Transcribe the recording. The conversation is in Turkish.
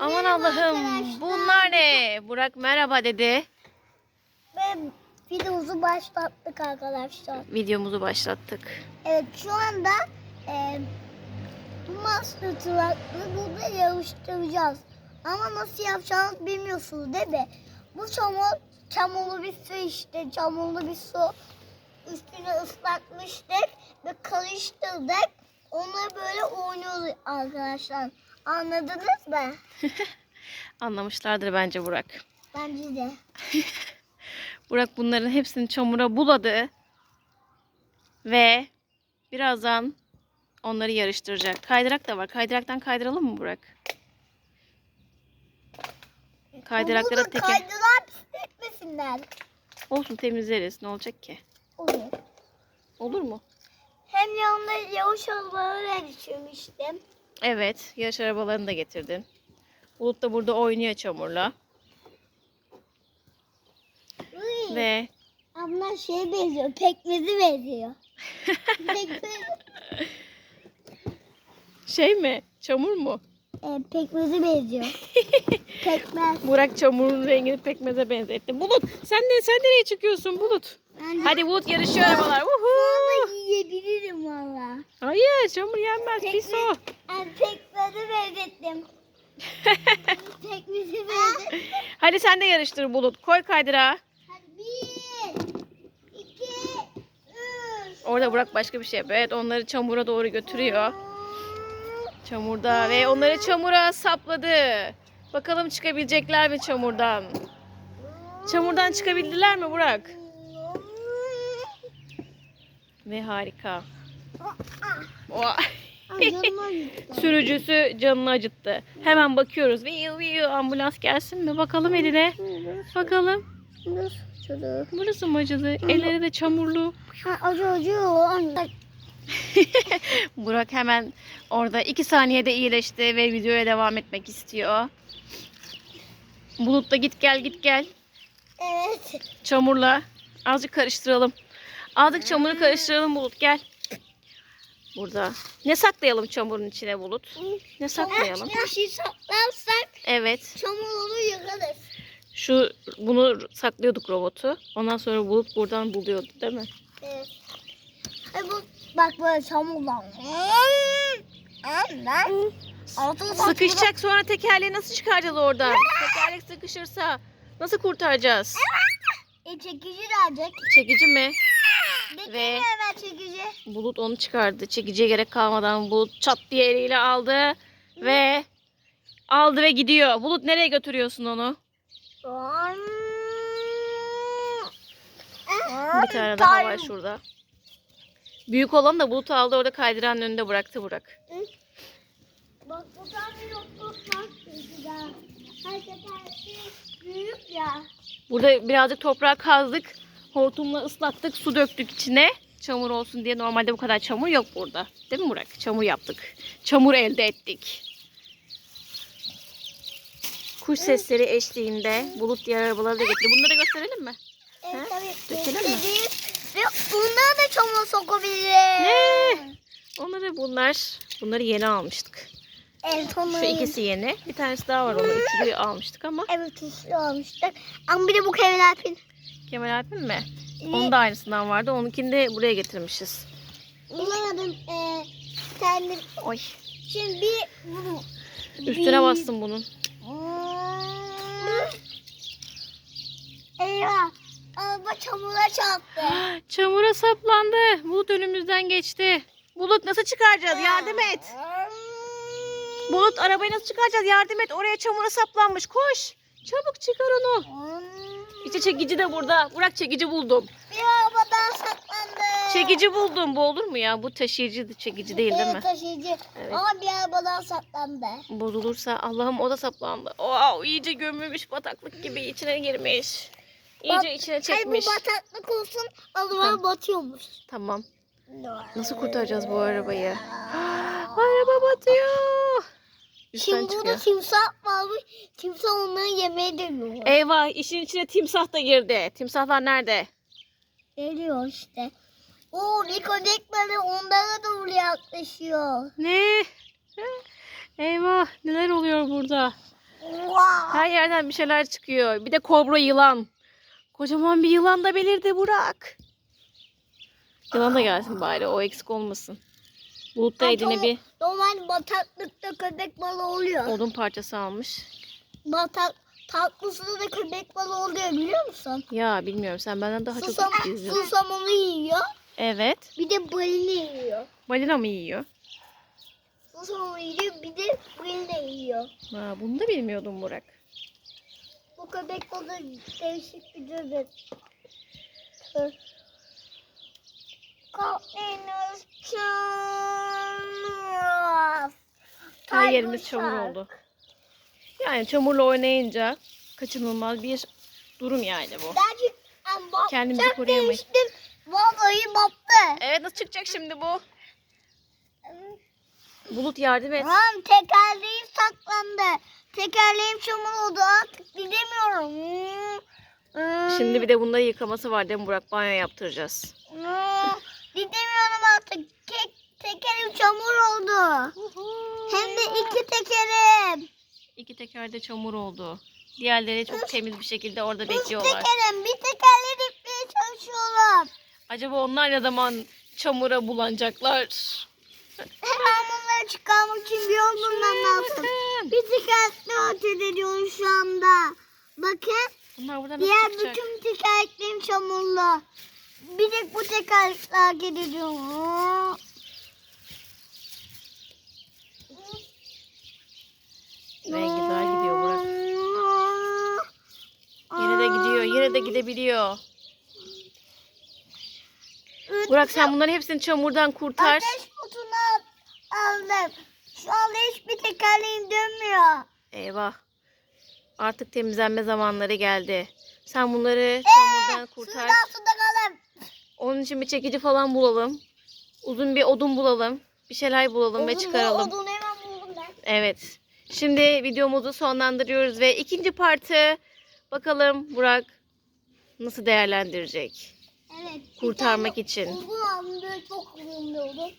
Aman Allah'ım bunlar ne? Burak merhaba dedi. Ve videomuzu başlattık arkadaşlar. Videomuzu başlattık. Evet şu anda e, bu master truck'ı burada yarıştıracağız. Ama nasıl yapacağımızı bilmiyorsunuz değil mi? Bu çamur, çamurlu bir su işte. Çamurlu bir su. Üstüne ıslatmıştık ve karıştırdık. Onları böyle oynuyoruz arkadaşlar. Anladınız mı? Anlamışlardır bence Burak. Bence de. Burak bunların hepsini çamura buladı. Ve birazdan onları yarıştıracak. Kaydırak da var. Kaydıraktan kaydıralım mı Burak? Kaydıraklara Burada teker. kaydılar pisletmesinler. Olsun temizleriz. Ne olacak ki? Olur. Olur mu? Hem yanında yavaş arabaları düşürmüştüm. Evet. Yarış arabalarını da getirdin. Bulut da burada oynuyor çamurla. Uy. Ve Abla şey benziyor, pekmezi benziyor. Pekmez, şey mi? Çamur mu? e, pekmezi benziyor. Pekmez. Burak çamurun rengini pekmeze benzetti. Bulut sen de sen nereye çıkıyorsun Bulut? Ben Hadi Bulut yarışıyor arabalar. Uhu. Yiyebilirim valla. Hayır çamur yenmez pis o. Ben pekmezi benzettim. Pekmezi benzettim. Hadi sen de yarıştır Bulut. Koy kaydıra. Bir, iki, üç. Orada Burak başka bir şey yapıyor. Evet onları çamura doğru götürüyor. Çamurda ve onları çamura sapladı. Bakalım çıkabilecekler mi çamurdan? Çamurdan çıkabildiler mi Burak? Ve harika. Acıttı. Sürücüsü canını acıttı. Hemen bakıyoruz. Viyu viyu ambulans gelsin mi? Bakalım eline. Bakalım. Burası mı acıdı? Elleri de çamurlu. Acı acı. Burak hemen orada iki saniyede iyileşti ve videoya devam etmek istiyor. Bulut da git gel git gel. Evet. Çamurla. Azıcık karıştıralım. Azıcık çamuru karıştıralım Bulut gel. Burada. Ne saklayalım çamurun içine Bulut? Ne saklayalım? Bir şey saklarsak Evet. çamur olur yakarız. Şu bunu saklıyorduk robotu. Ondan sonra Bulut buradan buluyordu değil mi? Evet. Ay bu bak böyle çamurlar. Anne. Altın Sıkışacak sonra tekerleği nasıl çıkaracağız oradan? Tekerlek sıkışırsa nasıl kurtaracağız? E çekici gelecek. Çekici mi? Ve. Bulut onu çıkardı. Çekiciye gerek kalmadan Bulut çat diye eliyle aldı ve aldı ve gidiyor. Bulut nereye götürüyorsun onu? Bir tane daha var şurada. Büyük olan da Bulut aldı orada kaydıranın önünde bıraktı Burak. Bak bu tane yokluk var. Her büyük ya. Burada birazcık toprağı kazdık. Hortumla ıslattık. Su döktük içine. Çamur olsun diye. Normalde bu kadar çamur yok burada. Değil mi Burak? Çamur yaptık. Çamur elde ettik. Kuş sesleri eşliğinde bulut diğer arabaları da getirdi. Bunları gösterelim mi? Evet tabii. Dökelim mi? Ve bunları da çamur sokabiliriz. Ne? Onları bunlar. Bunları yeni almıştık. Evet Şu onları. ikisi yeni. Bir tanesi daha var onu. Üçlüyü almıştık ama. Evet üçlü almıştık. Ama bir de bu Kemal Alp'in. Kemal Alp'in mi? Onun da aynısından vardı. Onunkini de buraya getirmişiz. Bulamadım. Ee, kendi. Oy. Şimdi bir bunu. Üstüne bastım bunun. Eyvah. Araba çamura çarptı. Çamura saplandı. Bulut önümüzden geçti. Bulut nasıl çıkaracağız? Yardım et. Bulut arabayı nasıl çıkaracağız? Yardım et. Oraya çamura saplanmış. Koş. Çabuk çıkar onu. İşte çekici de burada. Burak çekici buldum. Bir arabadan saklandı. Çekici buldum. Bu olur mu ya? Bu taşıyıcı çekici değil değil mi? Evet taşıyıcı. Evet. Ama bir arabadan saklandı. Bozulursa Allah'ım o da saplandı. Wow, iyice gömülmüş bataklık gibi içine girmiş. İyice içine Ay bu çekmiş. bataklık olsun araba Tamam. batıyormuş. Tamam. Nasıl kurtaracağız bu arabayı? Araba batıyor. Üstten Şimdi burada timsah varmış. Timsah onları yemeye dönüyor. Eyvah işin içine timsah da girdi. Timsahlar nerede? Geliyor işte. Oo Nikodekleri onlara doğru yaklaşıyor. Ne? Eyvah. burada. Wow. Her yerden bir şeyler çıkıyor. Bir de kobra yılan. Kocaman bir yılan da belirdi Burak. Yılan da gelsin bari o eksik olmasın. Bulut da eline bir Normal bataklıkta köpek balığı oluyor. odun parçası almış. Batak tatlısında da köpek balığı oluyor biliyor musun? Ya bilmiyorum sen benden daha çok Susam, izliyorsun. susamını yiyor. Evet. Bir de balina yiyor. Balina mı yiyor? Susamını yiyor bir de balina yiyor. Ha, bunu da bilmiyordum Burak. Bu köpek balığı değişik bir. Tır. Kalbimiz çamur. Her yerimiz çamur oldu. Yani çamurla oynayınca kaçınılmaz bir durum yani bu. Kendimizi koruyamayız. Vallahi battı. Evet nasıl çıkacak şimdi bu? Bulut yardım et. Lan tekerleğim saklandı. Tekerleğim çamur oldu artık gidemiyorum. Şimdi bir de bunda yıkaması var değil mi Burak? Banyo yaptıracağız. Tek, tekerim çamur oldu. Hem de iki tekerim. İki tekerde çamur oldu. Diğerleri çok temiz bir şekilde orada Üç bekliyorlar. tekerim. Bir tekerle dikmeye çalışıyorum. Acaba onlar ne zaman çamura bulanacaklar? Hemen bunları çıkarmak için bir yol bulmam lazım. Bir tekerlekle öte ediyorum şu anda. Bakın. Bunlar burada Diğer çıkacak? bütün tekerleklerim çamurlu. Bir tek bu tekerlekler gidiyor. Rengi daha gidiyor Burak. Yine de gidiyor. Yine de gidebiliyor. Burak sen bunların hepsini çamurdan kurtar. Ateş kutunu aldım. Şu anda hiçbir tekerleğim dönmüyor. Eyvah. Artık temizlenme zamanları geldi. Sen bunları çamurdan kurtar. Suda suda kalın. Onun için bir çekici falan bulalım. Uzun bir odun bulalım. Bir şeyler bulalım ve Odun- çıkaralım. Odunu hemen buldum ben. Evet. Şimdi videomuzu sonlandırıyoruz ve ikinci partı bakalım Burak nasıl değerlendirecek Evet. kurtarmak için. Odun aldım böyle çok uzun bir odun.